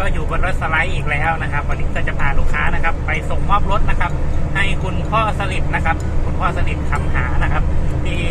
ก็อยู่บนรถสไลด์อีกแล้วนะครับ วันนี้ก็จะพาลูกค้านะครับ ไปส่งมอบรถนะครับ ให้คุณพ่อสลิดนะครับ คุณพ่อสลิดคำหานะครับ ที่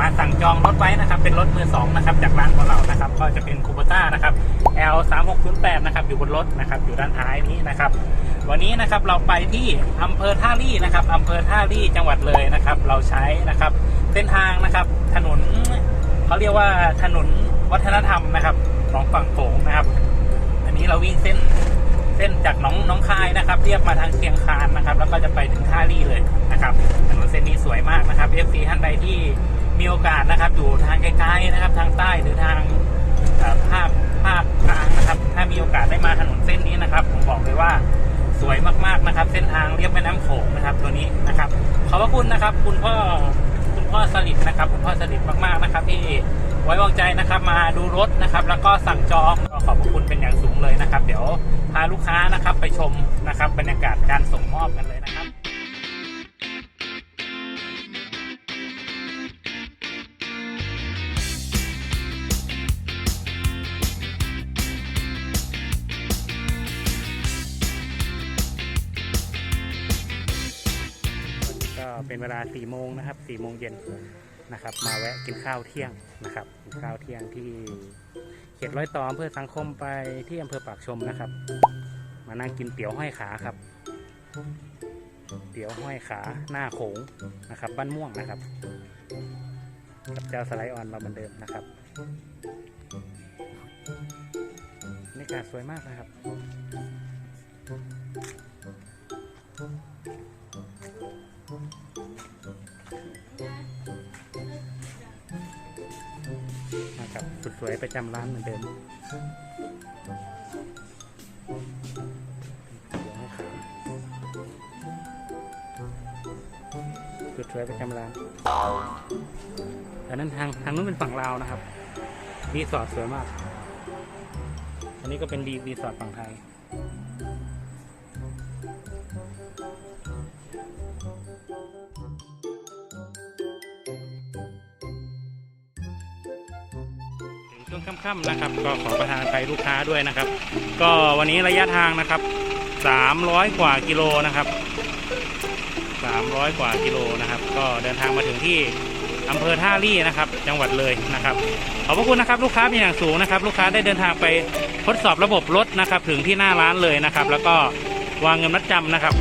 มาสั่งจองรถไว้นะครับ เป็นรถมือสองนะครับ จากร้านของเรานะครับ ก็จะเป็นคูปต้านะครับ L 3 6 0 8นะครับ อยู่บนรถนะครับ อยู่ด้านท้ายนี้นะครับ วันนี้นะครับเราไปที่อำเภอท่าลี่นะครับอำเภอท่าลี่จังหวัดเลยนะครับ เราใช้นะครับเส้นทางนะครับถนนเขาเรียกว่าถนนวัฒนธรรมนะครับของฝั่งโขงนะครับ นนี้เราวิ่งเส้นเส้นจากน้องน้องคายนะครับ เรียบมาทางเชียงคานนะครับ แล้วก็จะไปถึงท่าลี่เลยนะครับถนนเส้นนี้สวยมากนะครับ FC ท่านใดที่มีโอกาสนะครับ อยู่ทางไกลๆนะครับ ทางใต้หรือทางภาคภาคกลางนะครับ ถ้ามีโอกาสได้มาถนนเส้นนี้นะครับ ผมบอกเลยว่าสวยมากๆนะครับ เส้นทางเรียบแม่น้ำโขงนะครับ ตัวนี้นะครับ ขอบพระคุณนะครับ คุณพ่อคุณพ่อสลิดนะครับ คุณพ่อสลิดมากๆนะครับที่ไว้วางใจนะครับ มาดูรถนะครับ แล้วก็สั่งจอง เลยนะครับ เดี๋ยวพาลูกค้านะครับไปชมนะครับบรรยากาศการส่งมอบกันเลยนะครับก็เป็นเวลา4โมงนะครับ4โมงเย็นนะครับ มาแวะกินข้าวเที่ยงนะครับกินข้าวเที่ยงที่ เขตร้อยต่ออำเภอสังคมไปที่อำเภอปากชมนะครับ มานั่งกินเตี๋ยวห้อยขาครับ เตี๋ยวห้อยขาหน้าโขงนะครับ บ้านม่วงนะครับกับเจ้าสไลด์ออนเราเหมือนเดิมนะครับบรรยากาศสวยมากนะครับ สวยประจำร้านเหมือนเดิมสุดสวยประจำร้านอันนั้นทางทางนู้นเป็นฝั่งลาวนะครับรีสอร์ทสวยมาก อันนี้ก็เป็นรีรีสอร์ทฝั่งไทย ช่วงค่ำๆนะครับ ก็ขอประทานไปลูกค้าด้วยนะครับ ก็วันนี้ระยะทางนะครับ 300 กว่ากิโลนะครับ 300 กว่ากิโลนะครับ ก็เดินทางมาถึงที่อำเภอท่าลี่นะครับ จังหวัดเลยนะครับ ขอบพระคุณนะครับ ลูกค้าเป็นอย่างสูงนะครับ ลูกค้าได้เดินทางไปทดสอบระบบรถนะครับ ถึงที่หน้าร้านเลยนะครับ แล้วก็วางเงินมัดจำนะครับ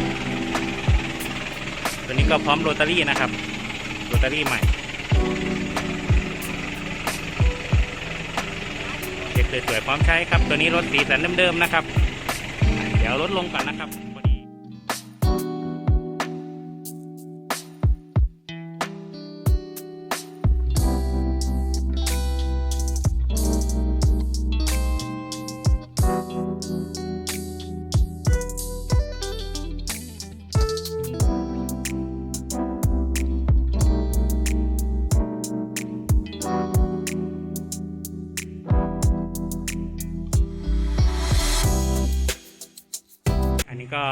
ตัวนี้ก็พร้อมโรตารี่นะครับ โรตารี่ใหม่ เด็กสวยๆพร้อมใช้ครับ ตัวนี้รถสีสันเดิมๆนะครับ เดี๋ยวรถลงก่อนนะครับ นนี้ก็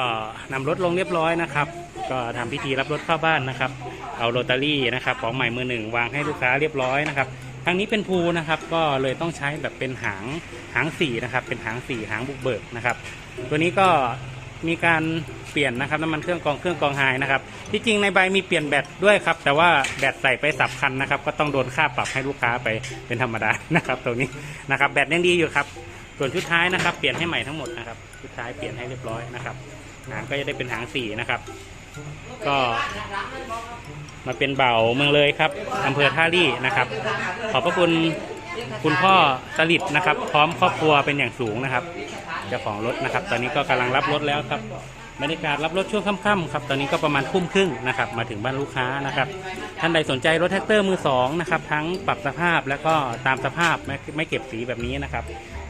นำรถลงเรียบร้อยนะครับ ก็ทำพิธีรับรถเข้าบ้านนะครับ เอาโรตารี่นะครับของใหม่มือหนึ่งวางให้ลูกค้าเรียบร้อยนะครับทางนี้เป็นภูนะครับ ก็เลยต้องใช้แบบเป็นหางหางสีนะครับ เป็นหางสีหางบุกเบิกนะครับ ตัวนี้ก็มีการเปลี่ยนนะครับน้ำมันเครื่องกองเครื่องกองไฮนะครับ ที่จริงในใบมีเปลี่ยนแบตด้วยครับ แต่ว่าแบตใส่ไปสับคันนะครับ ก็ต้องโดนค่าปรับให้ลูกค้าไปเป็นธรรมดานะครับ ตรงนี้นะครับแบตยังดีอยู่ครับ ส่วนชุดท้ายนะครับเปลี่ยนให้ใหม่ทั้งหมดนะครับชุดท้ายเปลี่ยนให้เรียบร้อยนะครับหางก็จะได้เป็นหางสีนะครับ ก็มาเป็นเบาเมืองเลยครับอำเภอท่าลี่นะครับ ขอบพระคุณคุณพ่อสลิดนะครับ พร้อมครอบครัวเป็นอย่างสูงนะครับเจ้าของรถนะครับ ตอนนี้ก็กำลังรับรถแล้วครับบรรยากาศรับรถช่วงค่ำๆครับ ตอนนี้ก็ประมาณทุ่มครึ่งนะครับ มาถึงบ้านลูกค้านะครับ ท่านใดสนใจรถแท็กเตอร์มือสองนะครับ ทั้งปรับสภาพแล้วก็ตามสภาพไม่ไม่เก็บสีแบบนี้นะครับ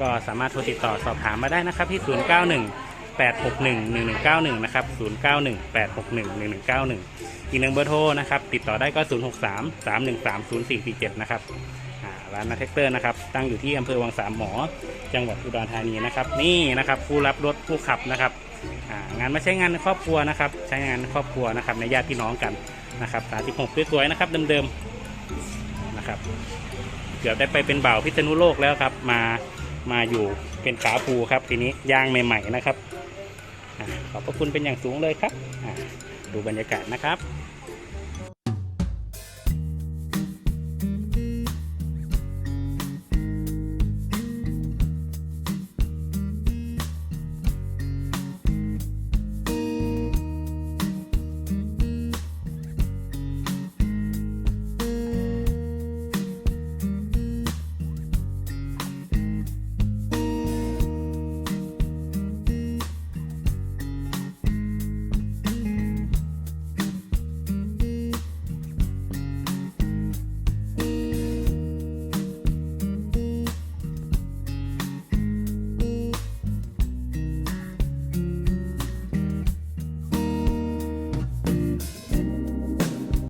ก็สามารถโทรติดต่อสอบถามมาได้นะครับที่ 0918611191 นะครับ 0918611191 อีกหนึ่งเบอร์โทรนะครับ ติดต่อได้ก็ 063 313 0447 นะครับร้านนาเทคเตอร์นะครับ ตั้งอยู่ที่อำเภอวังสามหมอ จังหวัดอุดรธานีนะครับ นี่นะครับผู้รับรถผู้ขับนะครับ งานไม่ใช่งานครอบครัวนะครับ ใช้งานในครอบครัวนะครับ ในญาติพี่น้องกันนะครับ36สวยๆนะครับเดิมๆนะครับ เกือบได้ไปเป็นบ่าวพิษณุโลกแล้วครับ มา มาอยู่เป็นขาภูครับทีนี้ย่างใหม่ ๆ นะครับอขอบพระคุณเป็นอย่างสูงเลยครับดูบรรยากาศนะครับ